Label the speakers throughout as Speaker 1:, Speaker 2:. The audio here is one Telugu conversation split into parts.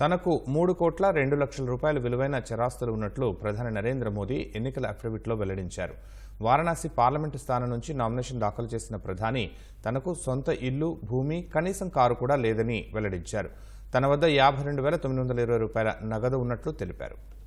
Speaker 1: తనకు మూడు కోట్ల రెండు లక్షల రూపాయల విలువైన చరాస్తులు ఉన్నట్లు ప్రధాని నరేంద్ర మోదీ ఎన్నికల అఫిడవిట్లో వెల్లడించారు. వారణాసి పార్లమెంటు స్థానం నుంచి నామినేషన్ దాఖలు చేసిన ప్రధాని తనకు సొంత ఇల్లు భూమి కనీసం కారు కూడా లేదని వెల్లడించారు. తన వద్ద యాభై రెండు వేల తొమ్మిది వందల ఇరవై రూపాయల నగదు ఉన్నట్లు తెలిపారు.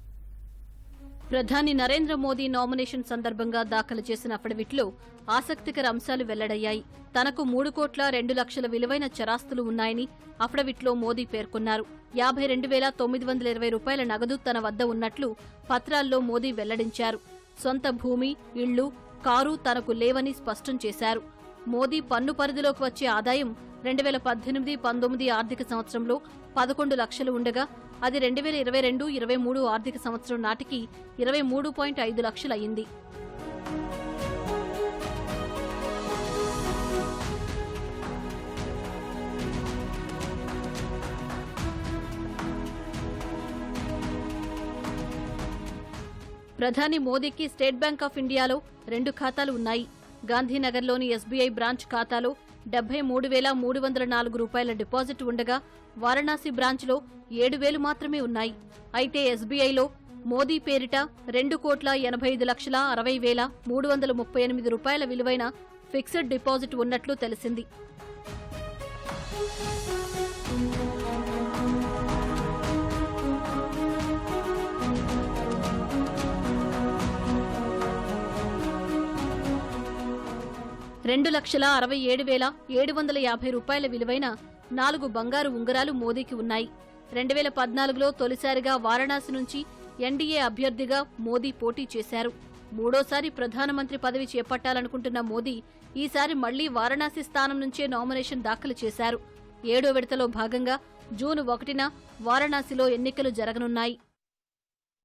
Speaker 2: ప్రధాని నరేంద్ర మోదీ నామినేషన్ సందర్భంగా దాఖలు చేసిన అఫిడవిట్లో ఆసక్తికర అంశాలు వెల్లడయ్యాయి. తనకు మూడు కోట్ల రెండు లక్షల విలువైన చరాస్తులు ఉన్నాయని అఫిడవిట్లో మోదీ పేర్కొన్నారు. యాభై రెండు వేల తొమ్మిది వందల ఇరవై రూపాయల నగదు తన వద్ద ఉన్నట్లు పత్రాల్లో మోదీ వెల్లడించారు. సొంత భూమి ఇళ్ళు కారు తనకు లేవని స్పష్టం చేశారు. మోదీ పన్ను పరిధిలోకి వచ్చే ఆదాయం రెండు వేల పద్దెనిమిది పంతొమ్మిది ఆర్థిక సంవత్సరంలో పదకొండు లక్షలు ఉండగా అది రెండు వేల ఇరవై రెండు ఇరవై మూడు ఆర్థిక సంవత్సరం నాటికి ఇరవై మూడు పాయింట్ ఐదు లక్షలయ్యింది. ప్రధాని మోదీకి స్టేట్ బ్యాంక్ ఆఫ్ ఇండియాలో రెండు ఖాతాలు ఉన్నాయి. గాంధీనగర్లోని ఎస్బీఐ బ్రాంచ్ ఖాతాలో డెబ్బై మూడు వేల మూడు వందల నాలుగు రూపాయల డిపాజిట్ ఉండగా వారణాసి బ్రాంచ్లో ఏడు వేలు మాత్రమే ఉన్నాయి. అయితే ఎస్బీఐలో మోదీ పేరిట రెండు కోట్ల ఎనభై ఐదు లక్షల అరవై వేల మూడు వందల ముప్పై ఎనిమిది రూపాయల విలువైన ఫిక్స్డ్ డిపాజిట్ ఉన్నట్లు తెలిసింది. రెండు లక్షల అరవై ఏడు వేల ఏడు వందల యాభై రూపాయల విలువైన నాలుగు బంగారు ఉంగరాలు మోదీకి ఉన్నాయి. రెండు వేల పద్నాలుగులో తొలిసారిగా వారణాసి నుంచి ఎన్డీఏ అభ్యర్థిగా మోదీ పోటీ చేశారు. మూడోసారి ప్రధానమంత్రి పదవి చేపట్టాలనుకుంటున్న మోదీ ఈసారి మళ్ళీ వారణాసి స్థానం నుంచే నామినేషన్ దాఖలు చేశారు. ఏడో విడతలో భాగంగా జూన్ ఒకటిన వారణాసిలో ఎన్నికలు జరగనున్నాయి.